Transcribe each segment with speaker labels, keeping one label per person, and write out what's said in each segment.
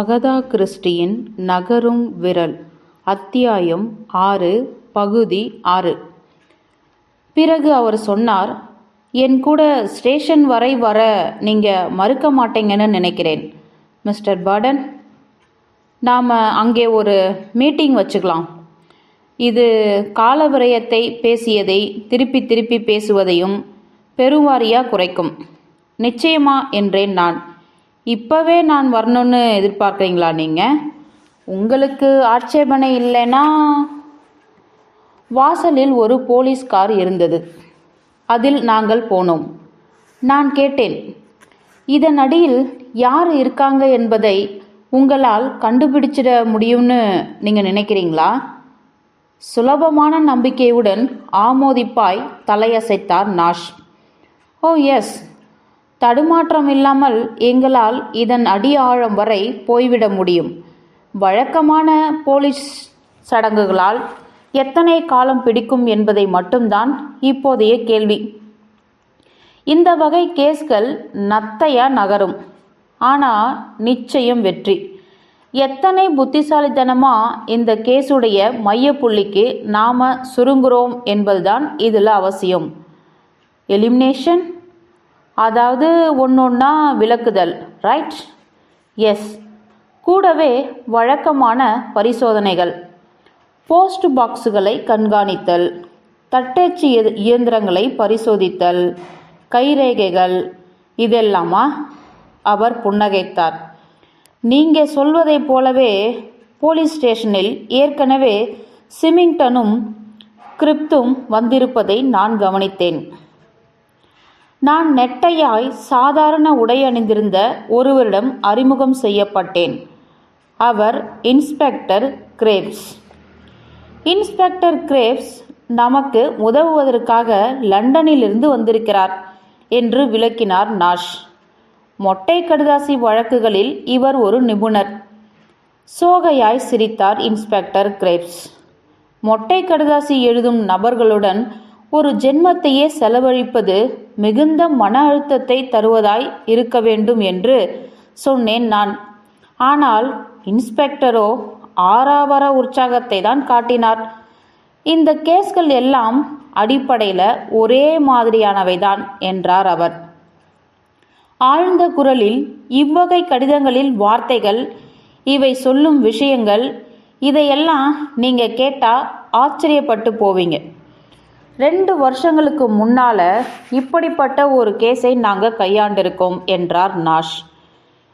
Speaker 1: Agatha கிறிஸ்டியின் நகரும் விரல் அத்தியாயம் ஆறு பகுதி ஆறு. பிறகு அவர் சொன்னார் என் கூட ஸ்டேஷன் வரை வர நீங்கள் மறுக்க மாட்டீங்கன்னு நினைக்கிறேன் மிஸ்டர் பர்டன். நாம் அங்கே ஒரு மீட்டிங் வச்சுக்கலாம். இது காலவிரயத்தை பேசியதை திருப்பி திருப்பி பேசுவதையும் பெருவாரியாக குறைக்கும். நிச்சயமா என்றேன் நான். இப்போவே நான் வரணும்னு எதிர்பார்க்குறீங்களா நீங்கள் உங்களுக்கு ஆட்சேபனை இல்லைன்னா வாசலில் ஒரு போலீஸ் கார் இருந்தது. அதில் நாங்கள் போனோம். நான் கேட்டேன் இதன் அடியில் யார் இருக்காங்க என்பதை உங்களால் கண்டுபிடிச்சிட முடியும்னு நீங்கள் நினைக்கிறீங்களா? சுலபமான நம்பிக்கையுடன் ஆமோதிப்பாய் தலையசைத்தார் நாஷ். ஓ எஸ். தடுமாற்றம் இல்லாமல் எங்களால் இதன் அடி ஆழம் வரை போய்விட முடியும். வழக்கமான போலீஸ் சடங்குகளால் எத்தனை காலம் பிடிக்கும் என்பதை மட்டும்தான் இப்போதைய கேள்வி. இந்த வகை கேஸ்கள் நத்தையா நகரும். ஆனால் நிச்சயம் வெற்றி. எத்தனை புத்திசாலித்தனமா இந்த கேஸுடைய மையப்புள்ளிக்கு நாம சுருங்குறோம் என்பதுதான் இதில் அவசியம். எலிமினேஷன் அதாவது ஒன்றொன்னா விளக்குதல் ரைட் எஸ் கூடவே வழக்கமான பரிசோதனைகள். போஸ்ட் பாக்ஸுகளை கண்காணித்தல் தட்டச்சு இய- இயந்திரங்களை பரிசோதித்தல் கைரேகைகள் இதெல்லாமா அவர் புன்னகைத்தார். நீங்கள் சொல்வதைப் போலவே போலீஸ் ஸ்டேஷனில் ஏற்கனவே சிமிங்டனும் கிரிப்தும் வந்திருப்பதை நான் கவனித்தேன். நான் நெட்டையாய் சாதாரண உடை அணிந்திருந்த ஒருவரிடம் அறிமுகம் செய்யப்பட்டேன். அவர் இன்ஸ்பெக்டர் கிரேவ்ஸ். இன்ஸ்பெக்டர் கிரேவ்ஸ் நமக்கு உதவுவதற்காக லண்டனிலிருந்து வந்திருக்கிறார் என்று விளக்கினார் நாஷ். மொட்டை கடுதாசி வழக்குகளில் இவர் ஒரு நிபுணர். சோகையாய் சிரித்தார் இன்ஸ்பெக்டர் கிரேப்ஸ் மொட்டை கடுதாசி எழுதும் நபர்களுடன் ஒரு ஜென்மத்தையே செலவழிப்பது மிகுந்த மன அழுத்தத்தை தருவதாய் இருக்க வேண்டும் என்று சொன்னேன் நான். ஆனால் இன்ஸ்பெக்டரோ ஆறாவர உற்சாகத்தை தான் காட்டினார். இந்த கேஸ்கள் எல்லாம் அடிப்படையில் ஒரே மாதிரியானவைதான் என்றார் அவர். ஆழ்ந்த குரலில் இவ்வகை கடிதங்களில் வார்த்தைகள் இவை சொல்லும் விஷயங்கள் இதையெல்லாம் நீங்கள் கேட்டால் ஆச்சரியப்பட்டு போவீங்க. ரெண்டு வருஷங்களுக்கு முன்னால் இப்படிப்பட்ட ஒரு கேஸை நாங்கள் கையாண்டிருக்கோம் என்றார் நாஷ்.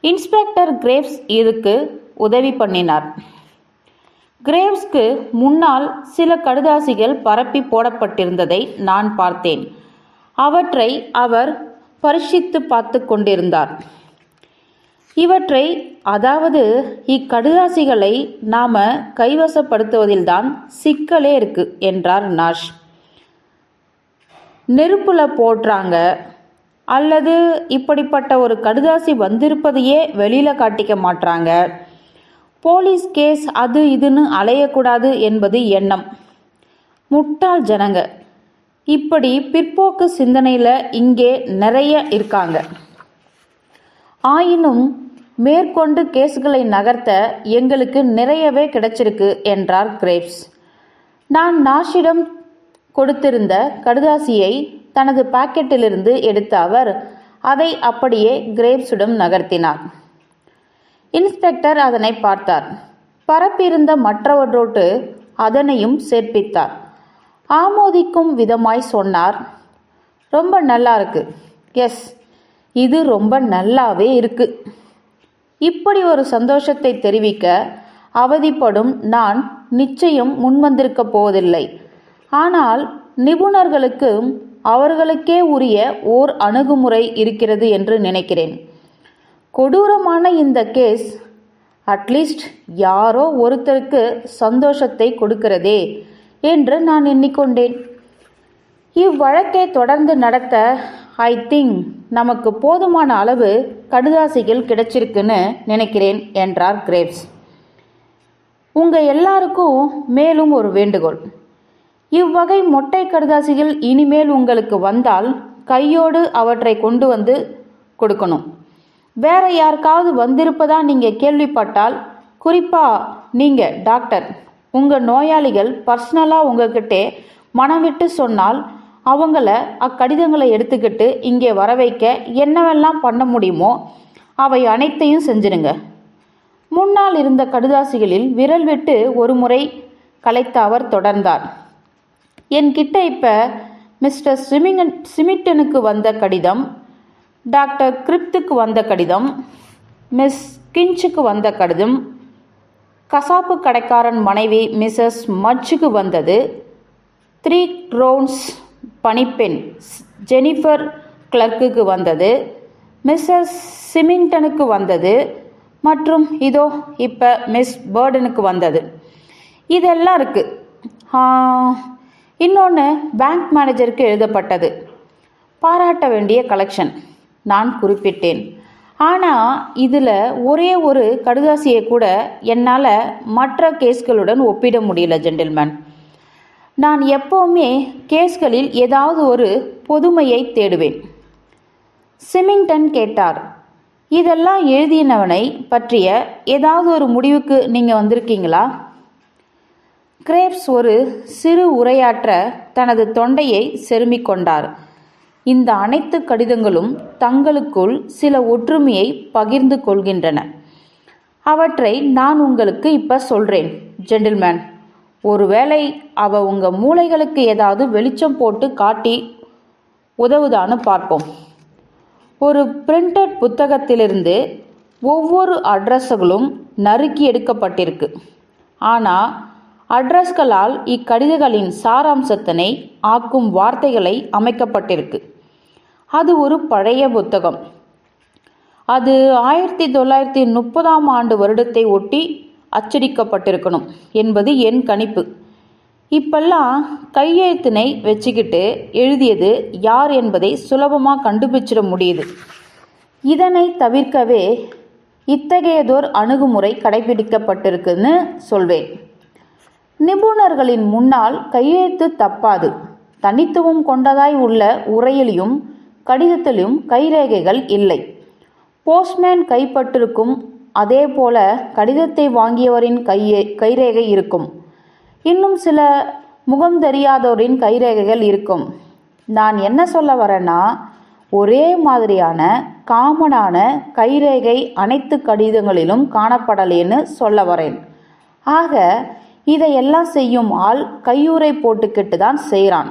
Speaker 1: இன்ஸ்பெக்டர் கிரேவ்ஸ் இதுக்கு உதவி பண்ணினார். கிரேவ்ஸ்க்கு முன்னால் சில கடுதாசிகள் பரப்பி போடப்பட்டிருந்ததை நான் பார்த்தேன். அவற்றை அவர் பரிசித்து பார்த்து கொண்டிருந்தார். இவற்றை அதாவது இக்கடுதாசிகளை நாம கைவசப்படுத்துவதில்தான் சிக்கலே இருக்கு என்றார் நாஷ். நெருப்புல போடுறாங்க. அல்லது இப்படிப்பட்ட ஒரு கடுதாசி வந்திருப்பதையே வெளியில காட்டிக்க மாட்றாங்க. போலீஸ் கேஸ் அது இதுன்னு அலையக்கூடாது என்பது எண்ணம். முட்டாள் ஜனங்க. இப்படி பிற்போக்கு சிந்தனையில் இங்கே நிறைய இருக்காங்க. ஆயினும் மேற்கொண்டு கேஸ்களை நகர்த்த எங்களுக்கு நிறையவே கிடைச்சிருக்கு என்றார் கிரேப்ஸ் நான் நாஷிடம் கொடுத்திருந்த கடுதாசியை தனது பாக்கெட்டிலிருந்து எடுத்த அவர் அதை அப்படியே கிரேப்ஸிடம் நகர்த்தினார். இன்ஸ்பெக்டர் அதனை பார்த்தார். பரப்பியிருந்த மற்றவற்றோட்டு அதனையும் சேர்ப்பித்தார். ஆமோதிக்கும் விதமாய் சொன்னார் ரொம்ப நல்லா இருக்கு. எஸ் இது ரொம்ப நல்லாவே இருக்கு. இப்படி ஒரு சந்தோஷத்தை தெரிவிக்க அவதிப்படும் நான் நிச்சயம் முன்வந்திருக்க போவதில்லை. ஆனால் நிபுணர்களுக்கு அவர்களுக்கே உரிய ஓர் அணுகுமுறை இருக்கிறது என்று நினைக்கிறேன். கொடூரமான இந்த கேஸ் அட்லீஸ்ட் யாரோ ஒருத்தருக்கு சந்தோஷத்தை கொடுக்கிறதே என்று நான் எண்ணிக்கொண்டேன். இவ்வழக்கை தொடர்ந்து நடத்த ஐ திங்க் நமக்கு போதுமான அளவு கடுதாசிகள் கிடைச்சிருக்குன்னு நினைக்கிறேன் என்றார் கிரேவ்ஸ். உங்கள் எல்லாருக்கும் மேலும் ஒரு வேண்டுகோள். இவ்வகை மொட்டை கடுதாசிகள் இனிமேல் உங்களுக்கு வந்தால் கையோடு அவற்றை கொண்டு வந்து கொடுக்கணும். வேற யாருக்காவது வந்திருப்பதா நீங்கள் கேள்விப்பட்டால் குறிப்பாக நீங்கள் டாக்டர் உங்கள் நோயாளிகள் பர்சனலாக உங்ககிட்டே மனம் விட்டு சொன்னால் அவங்கள அக்கடிதங்களை எடுத்துக்கிட்டு இங்கே வர வைக்க என்னவெல்லாம் பண்ண முடியுமோ அவை அனைத்தையும் செஞ்சிருங்க. முன்னால் இருந்த கடுதாசிகளில் விரல் விட்டு ஒரு முறை கலைத்த அவர் தொடர்ந்தார். என்கிட்ட இப்போ மிஸ்டர் சிமிங்கன் சிமிட்டனுக்கு வந்த கடிதம் டாக்டர் கிரிப்துக்கு வந்த கடிதம் மிஸ் கிஞ்சுக்கு வந்த கடிதம் கசாப்பு கடைக்காரன் மனைவி மிஸ்ஸஸ் மட்சுக்கு வந்தது த்ரீ க்ரௌன்ஸ் பணிப்பெண் ஜெனிஃபர் கிளர்க்குக்கு வந்தது மிஸ்ஸஸ் சிமிங்டனுக்கு வந்தது மற்றும் இதோ இப்போ மிஸ் பேர்டனுக்கு வந்தது. இதெல்லாம் இருக்குது இன்னொன்று பேங்க் மேனேஜருக்கு எழுதப்பட்டது. பாராட்ட வேண்டிய கலெக்ஷன் நான் குறிப்பிட்டேன். ஆனால் இதில் ஒரே ஒரு கடுதாசியை கூட என்னால் மற்ற கேஸ்களுடன் ஒப்பிட முடியல ஜென்டில்மேன் நான் எப்போவுமே கேஸ்களில் ஏதாவது ஒரு பொதுமையை தேடுவேன். சிமிங்டன் கேட்டார். இதெல்லாம் எழுதினவனை பற்றிய ஏதாவது ஒரு முடிவுக்கு நீங்கள் வந்திருக்கீங்களா? கிரேப்ஸ் ஒரு சிறு உரையாற்ற தனது தொண்டையை செருமிக் கொண்டார். இந்த அனைத்து கடிதங்களும் தங்களுக்குள் சில ஒற்றுமையை பகிர்ந்து கொள்கின்றன. அவற்றை நான் உங்களுக்கு இப்போ சொல்கிறேன் ஜென்டில்மேன் ஒருவேளை அவ உங்கள் மூளைகளுக்கு ஏதாவது வெளிச்சம் போட்டு காட்டி உதவுதான்னு பார்ப்போம். ஒரு பிரிண்டட் புத்தகத்திலிருந்து ஒவ்வொரு அட்ரஸுகளும் நறுக்கி எடுக்கப்பட்டிருக்கு. ஆனால் அட்ரஸ்களால் இக்கடிதங்களின் சாராம்சத்தினை ஆக்கும் வார்த்தைகளை அமைக்கப்பட்டிருக்கு. அது ஒரு பழைய புத்தகம். அது ஆயிரத்தி தொள்ளாயிரத்தி முப்பதாம் ஆண்டு வருடத்தை ஒட்டி அச்சடிக்கப்பட்டிருக்கணும் என்பது என் கணிப்பு. இப்பெல்லாம் கையெழுத்தினை வச்சுக்கிட்டு எழுதியது யார் என்பதை சுலபமாக கண்டுபிடிச்சிட முடியுது. இதனை தவிர்க்கவே இத்தகையதோர் அணுகுமுறை கடைபிடிக்கப்பட்டிருக்குன்னு சொல்வேன். நிபுணர்களின் முன்னால் கையெழுத்து தப்பாது. தனித்துவம் கொண்டதாய் உள்ள உரையிலும் கடிதத்திலும் கைரேகைகள் இல்லை. போஸ்ட்மேன் கைப்பட்டிருக்கும் அதே போல கடிதத்தை வாங்கியவரின் கையே கைரேகை இருக்கும். இன்னும் சில முகம் தெரியாதோரின் கைரேகைகள் இருக்கும். நான் என்ன சொல்ல வரேன்னா ஒரே மாதிரியான காமனான கைரேகை அனைத்து கடிதங்களிலும் காணப்படலேன்னு சொல்ல வரேன். ஆக இதையெல்லாம் செய்யும் ஆள் கையூரை போட்டுக்கிட்டு தான் செய்கிறான்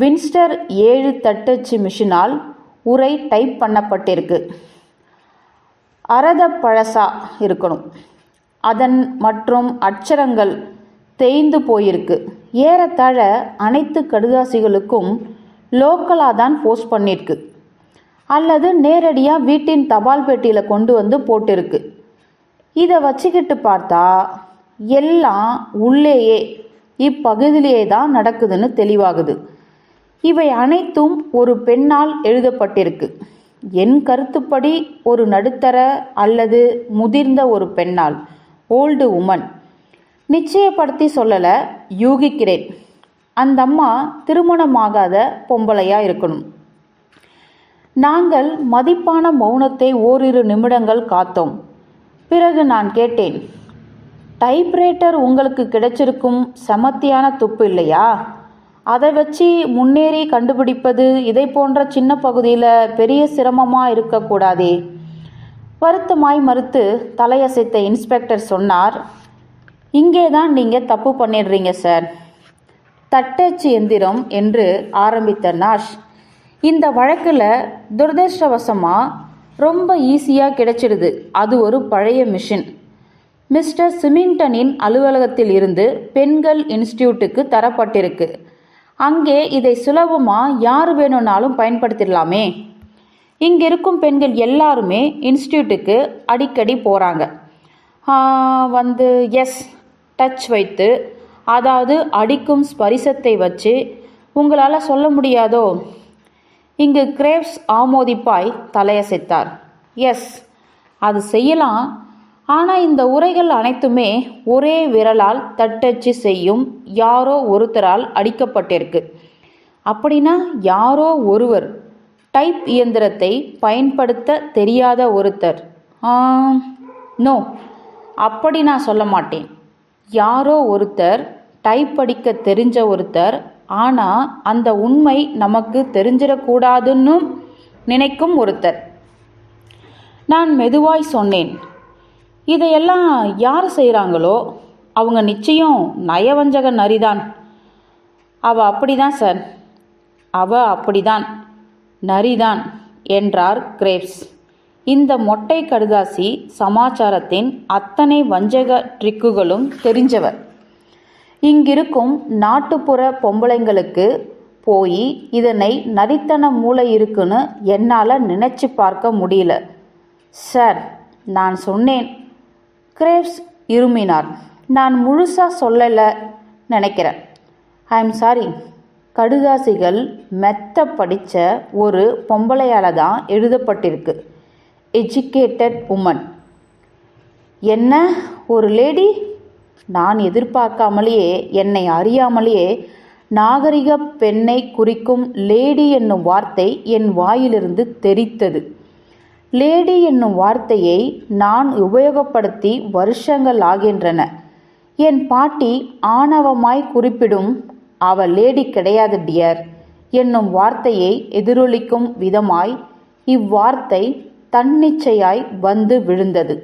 Speaker 1: வின்ஸ்டர் ஏழு தட்டச்சு மிஷினால் உரை டைப் பண்ணப்பட்டிருக்கு. அரத பழசா இருக்கணும். அதன் மற்றும் அச்சரங்கள் தேய்ந்து போயிருக்கு. ஏறத்தாழ அனைத்து கடுதாசிகளுக்கும் லோக்கலாக தான் போஸ்ட் பண்ணியிருக்கு அல்லது நேரடியாக வீட்டின் தபால் பெட்டியில் கொண்டு வந்து போட்டிருக்கு. இதை வச்சுக்கிட்டு பார்த்தா எல்லாம் உள்ளேயே. இப்பகுதியிலே தான் நடக்குதுன்னு தெளிவாகுது. இவை அனைத்தும் ஒரு பெண்ணால் எழுதப்பட்டிருக்கு. என் கருத்துப்படி ஒரு நடுத்தர அல்லது முதிர்ந்த ஒரு பெண்ணால் ஓல்டு உமன். நிச்சயப்படுத்தி சொல்லலை யூகிக்கிறேன். அந்த அம்மா திருமணமாகாத பொம்பளையாக இருக்கணும். நாங்கள் மதிப்பான மௌனத்தை ஓரிரு நிமிடங்கள் காத்தோம். பிறகு நான் கேட்டேன் டைப்ரைட்டர் உங்களுக்கு கிடைச்சிருக்கும் செமத்தியான துப்பு இல்லையா? அதை வச்சு முன்னேறி கண்டுபிடிப்பது இதை போன்ற சின்ன பகுதியில் பெரிய சிரமமாக இருக்கக்கூடாதே. வருத்தமாய் மறுத்து தலையசைத்த இன்ஸ்பெக்டர் சொன்னார் இங்கே தான் நீங்கள் தப்பு பண்ணிடுறீங்க சார். தட்டச்சு எந்திரம் என்று ஆரம்பித்த நாஷ் இந்த வழக்கில் துரதிருஷ்டவசமாக ரொம்ப ஈஸியாக கிடைச்சிடுது. அது ஒரு பழைய மிஷின். மிஸ்டர் சிமிங்டனின் அலுவலகத்தில் இருந்து பெண்கள் இன்ஸ்டியூட்டுக்கு தரப்பட்டிருக்கு. அங்கே இதை சுலபமாக யார் வேணும்னாலும் பயன்படுத்திடலாமே. இங்கே இருக்கும் பெண்கள் எல்லாருமே இன்ஸ்டியூட்டுக்கு அடிக்கடி போகிறாங்க வந்து எஸ் டச் வைத்து அதாவது அடிக்கும் ஸ்பரிசத்தை வச்சு உங்களால் சொல்ல முடியாதோ? இங்கு கிரேவ்ஸ் ஆமோதிப்பாய் தலையசைத்தார். எஸ் அது செய்யலாம் ஆனால் இந்த உரைகள் அனைத்துமே ஒரே விரலால் தட்டச்சு செய்யும் யாரோ ஒருத்தரால் அடிக்கப்பட்டிருக்கு. அப்படின்னா யாரோ ஒருவர் டைப் இயந்திரத்தை பயன்படுத்த தெரியாத ஒருத்தர். நோ அப்படி நான் சொல்ல மாட்டேன். யாரோ ஒருத்தர் டைப் அடிக்க தெரிஞ்ச ஒருத்தர் ஆனால் அந்த உண்மை நமக்கு தெரிஞ்சிடக்கூடாதுன்னு நினைக்கும் ஒருத்தர். நான் மெதுவாய் சொன்னேன். இதையெல்லாம் யார் செய்கிறாங்களோ அவங்க நிச்சயம் நயவஞ்சக நரிதான் அவ அப்படிதான் சார். அவ அப்படிதான் நரிதான் என்றார் கிரேவ்ஸ். இந்த மொட்டை கடுதாசி சமாச்சாரத்தின் அத்தனை வஞ்சக ட்ரிக்குகளும் தெரிஞ்சவர். இங்கிருக்கும் நாட்டுப்புற பொம்பளைங்களுக்கு போய் இதனை நரித்தன மூளை இருக்குன்னு என்னால் நினச்சி பார்க்க முடியல. சார் நான் சொன்னேன். கிரேவ்ஸ் இருமினார். நான் முழுசாக சொல்லலை நினைக்கிறேன். ஐ எம் சாரி கடுதாசிகள் மெத்த படித்த ஒரு பொம்பளையால் தான் எழுதப்பட்டிருக்கு. எஜுகேட்டட் உமன் என்ன ஒரு லேடி நான் எதிர்பார்க்காமலேயே என்னை அறியாமலேயே நாகரிக பெண்ணை குறிக்கும் லேடி என்னும் வார்த்தை என் வாயிலிருந்து தெரித்தது. லேடி என்னும் வார்த்தையை நான் உபயோகப்படுத்தி வருஷங்கள் ஆகின்றன என் பாட்டி ஆணவமாய் குறிப்பிடும் அவ லேடி கிடையாது டியர் என்னும் வார்த்தையை எதிரொலிக்கும் விதமாய் இவ்வார்த்தை தன்னிச்சையாய் வந்து விழுந்தது.